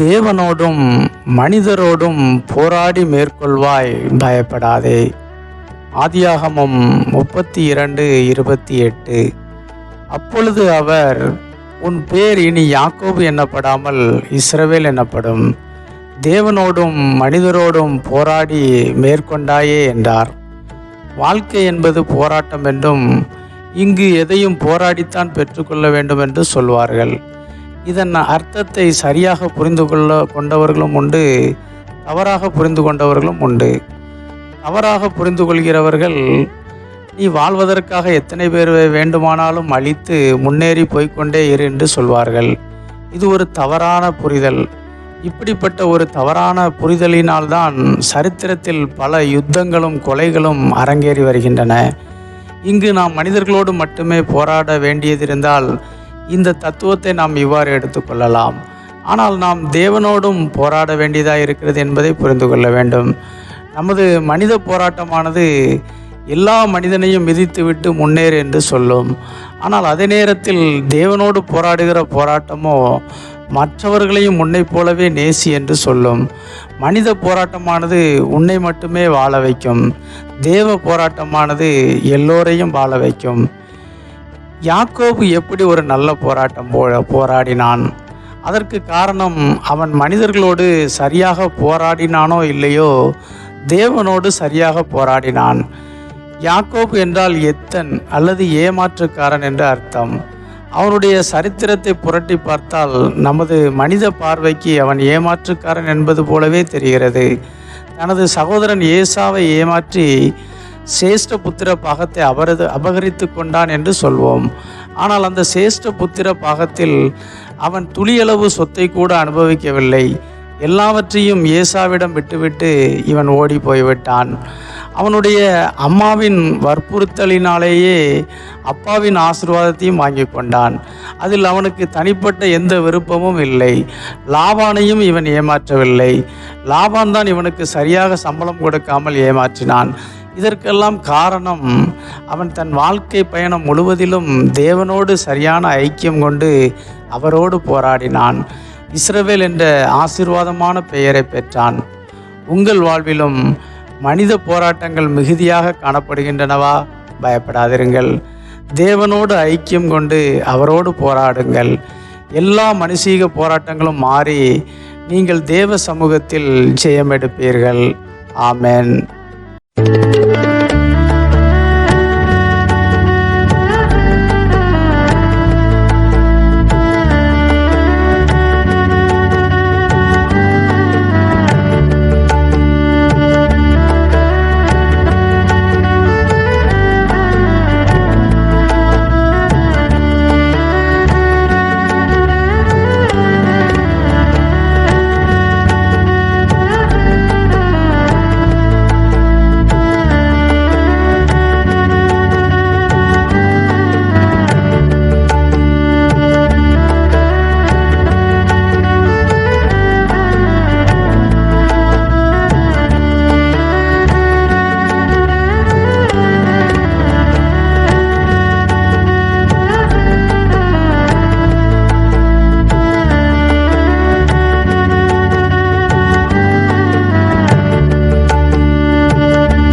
தேவனோடும் மனிதரோடும் போராடி மேற்கொள்வாய் பயப்படாதே. ஆதியாகமம் முப்பத்தி இரண்டு இருபத்தி எட்டு அப்பொழுது அவர் உன் பேர் இனி யாக்கோபு என்னப்படாமல் இஸ்ரவேல் எனப்படும் தேவனோடும் மனிதரோடும் போராடி மேற்கொண்டாயே என்றார். வாழ்க்கை என்பது போராட்டம் என்றும் இங்கு எதையும் போராடித்தான் பெற்றுக்கொள்ள வேண்டும் என்று சொல்வார்கள். இதன் அர்த்தத்தை சரியாக புரிந்து கொள்ள கொண்டவர்களும் உண்டு தவறாக புரிந்து கொண்டவர்களும் உண்டு. தவறாக புரிந்து கொள்கிறவர்கள் நீ வாழ்வதற்காக எத்தனை பேர் வேண்டுமானாலும் அழித்து முன்னேறி போய்க்கொண்டே இரு என்று சொல்வார்கள். இது ஒரு தவறான புரிதல். இப்படிப்பட்ட ஒரு தவறான புரிதலினால்தான் சரித்திரத்தில் பல யுத்தங்களும் கொலைகளும் அரங்கேறி வருகின்றன. இங்கு நாம் மனிதர்களோடு மட்டுமே போராட வேண்டியதிருந்தால் இந்த தத்துவத்தை நாம் இவ்வாறு எடுத்துக்கொள்ளலாம். ஆனால் நாம் தேவனோடும் போராட வேண்டியதாக இருக்கிறது என்பதை புரிந்து கொள்ள வேண்டும். நமது மனித போராட்டமானது எல்லா மனிதனையும் மிதித்துவிட்டு முன்னேறு என்று சொல்லும். ஆனால் அதே நேரத்தில் தேவனோடு போராடுகிற போராட்டமோ மற்றவர்களையும் உன்னை போலவே நேசி என்று சொல்லும். மனித போராட்டமானது உன்னை மட்டுமே வாழ வைக்கும். தேவ போராட்டமானது எல்லோரையும் வாழ வைக்கும். யாக்கோபு எப்படி ஒரு நல்ல போராட்டம் போ போராடினான்? அதற்கு காரணம் அவன் மனிதர்களோடு சரியாக போராடினானோ இல்லையோ தேவனோடு சரியாக போராடினான். யாக்கோபு என்றால் எத்தன் அல்லது ஏமாற்றுக்காரன் என்று அர்த்தம். அவனுடைய சரித்திரத்தை புரட்டி பார்த்தால் நமது மனித பார்வைக்கு அவன் ஏமாற்றுக்காரன் என்பது போலவே தெரிகிறது. தனது சகோதரன் ஏசாவை ஏமாற்றி சேஷ்ட புத்திர பாகத்தை அவரது அபகரித்து கொண்டான் என்று சொல்வோம். ஆனால் அந்த சேஷ்ட புத்திர பாகத்தில் அவன் துளியளவு சொத்தை கூட அனுபவிக்கவில்லை. எல்லாவற்றையும் ஏசாவிடம் விட்டுவிட்டு இவன் ஓடி போய்விட்டான். அவனுடைய அம்மாவின் வற்புறுத்தலினாலேயே அப்பாவின் ஆசிர்வாதத்தையும் வாங்கி கொண்டான். அதில் அவனுக்கு தனிப்பட்ட எந்த விருப்பமும் இல்லை. லாபானையும் இவன் ஏமாற்றவில்லை. லாபான் தான் இவனுக்கு சரியாக சம்பளம் கொடுக்காமல் ஏமாற்றினான். இதற்கெல்லாம் காரணம் அவன் தன் வாழ்க்கை பயணம் முழுவதிலும் தேவனோடு சரியான ஐக்கியம் கொண்டு அவரோடு போராடினான். இஸ்ரவேல் என்ற ஆசீர்வாதமான பெயரை பெற்றான். உங்கள் வாழ்விலும் மனித போராட்டங்கள் மிகுதியாக காணப்படுகின்றனவா? பயப்படாதிருங்கள். தேவனோடு ஐக்கியம் கொண்டு அவரோடு போராடுங்கள். எல்லா மனுஷீக போராட்டங்களும் மாறி நீங்கள் தேவ சமூகத்தில் ஜெயம் எடுப்பீர்கள் ஆமேன்.